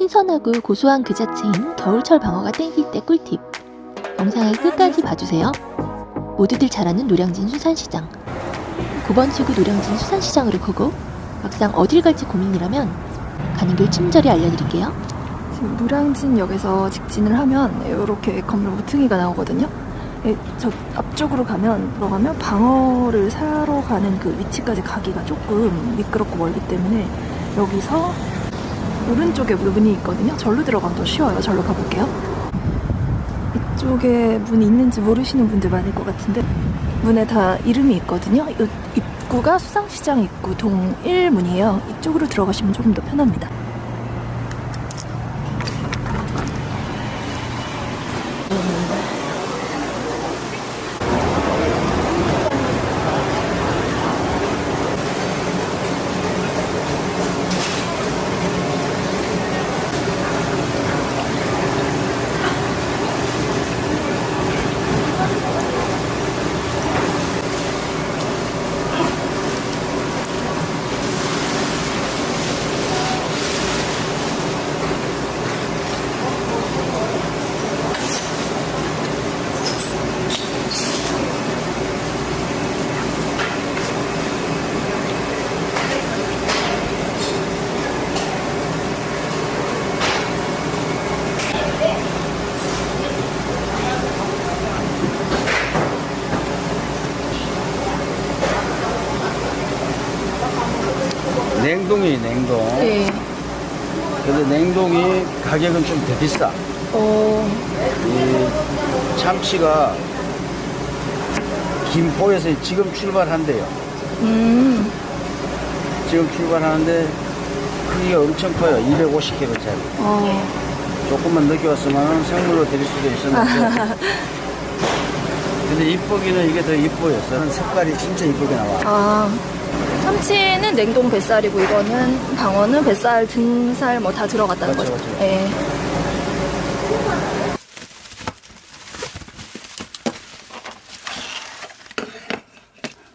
신선하고 고소한 그 자체인 겨울철 방어가 땡길 때 꿀팁. 영상을 끝까지 봐주세요. 모두들 잘 아는 노량진 수산시장. 9번 출구 노량진 수산시장으로 보고 막상 어딜 갈지 고민이라면 가는 길 친절히 알려드릴게요. 지금 노량진역에서 직진을 하면 이렇게 건물 모퉁이가 나오거든요. 예, 저 앞쪽으로 가면 들어가면 방어를 사러 가는 그 위치까지 가기가 조금 미끄럽고 멀기 때문에 여기서 오른쪽에 문이 있거든요. 절로 들어가면 더 쉬워요. 절로 가볼게요. 이쪽에 문이 있는지 모르시는 분들 많을 것 같은데 문에 다 이름이 있거든요. 이 입구가 수상시장 입구 동일문이에요. 이쪽으로 들어가시면 조금 더 편합니다. 냉동이 냉동. 네. 근데 냉동이 가격은 좀 더 비싸. 어, 이 참치가 김포에서 지금 출발한대요. 음, 지금 출발하는데 크기가 엄청 커요. 250kg짜리. 어, 조금만 늦게 왔으면 생물로 드릴 수도 있었는데. 근데 이쁘기는 이게 더 이뻐요. 색깔이 진짜 이쁘게 나와. 아. 참치는 냉동 뱃살이고 이거는 방어는 뱃살, 등살 뭐 다 들어갔다는 그렇죠, 거죠. 그렇죠. 예.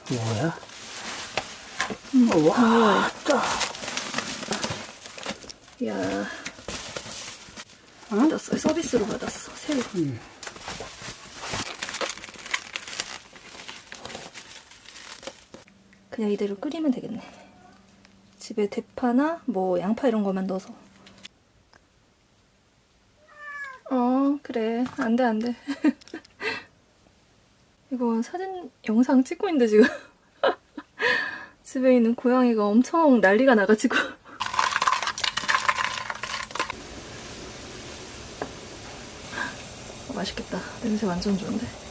뭐야? 와, 이야. 받았어요. 서비스로 받았어. 새우. 그냥 이대로 끓이면 되겠네. 집에 대파나 뭐 양파 이런 거만 넣어서. 어, 그래. 안 돼, 안 돼. 이거 사진, 영상 찍고 있는데 지금. 집에 있는 고양이가 엄청 난리가 나가지고. 어, 맛있겠다. 냄새 완전 좋은데.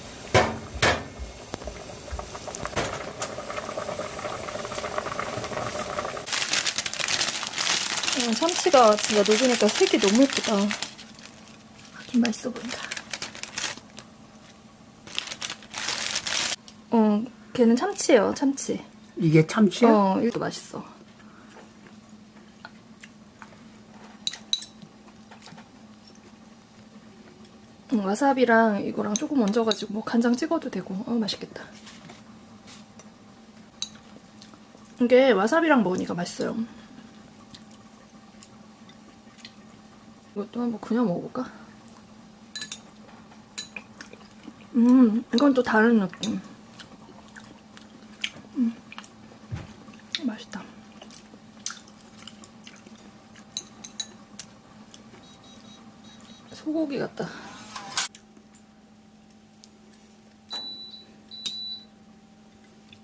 음, 참치가 진짜 녹으니까 색이 너무 예쁘다. 하긴 맛있어 보인다. 어, 걔는 참치예요, 참치. 이게 참치야? 어, 이거 맛있어. 음, 와사비랑 이거랑 조금 얹어가지고 뭐 간장 찍어도 되고 어 맛있겠다. 이게 와사비랑 먹으니까 맛있어요. 이것도 한번 그냥 먹어볼까? 음, 이건 또 다른 느낌. 맛있다. 소고기 같다.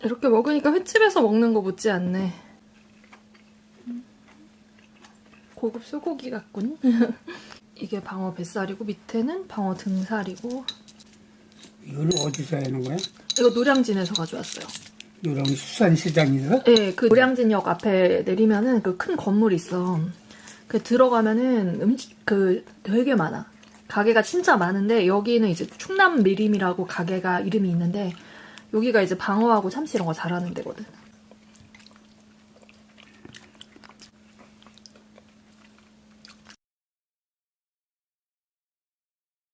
이렇게 먹으니까 횟집에서 먹는 거 못지 않네. 고급 소고기 같군. 이게 방어 뱃살이고 밑에는 방어 등살이고 이걸 어디서 하는 거야? 이거 노량진에서 가져왔어요. 요런 수산시장에서? 네, 그 노량진역 앞에 내리면은 그 큰 건물이 있어. 그 들어가면은 음식 그 되게 많아. 가게가 진짜 많은데 여기는 이제 충남 미림이라고 가게가 이름이 있는데 여기가 이제 방어하고 참치 이런 거 잘하는 데거든.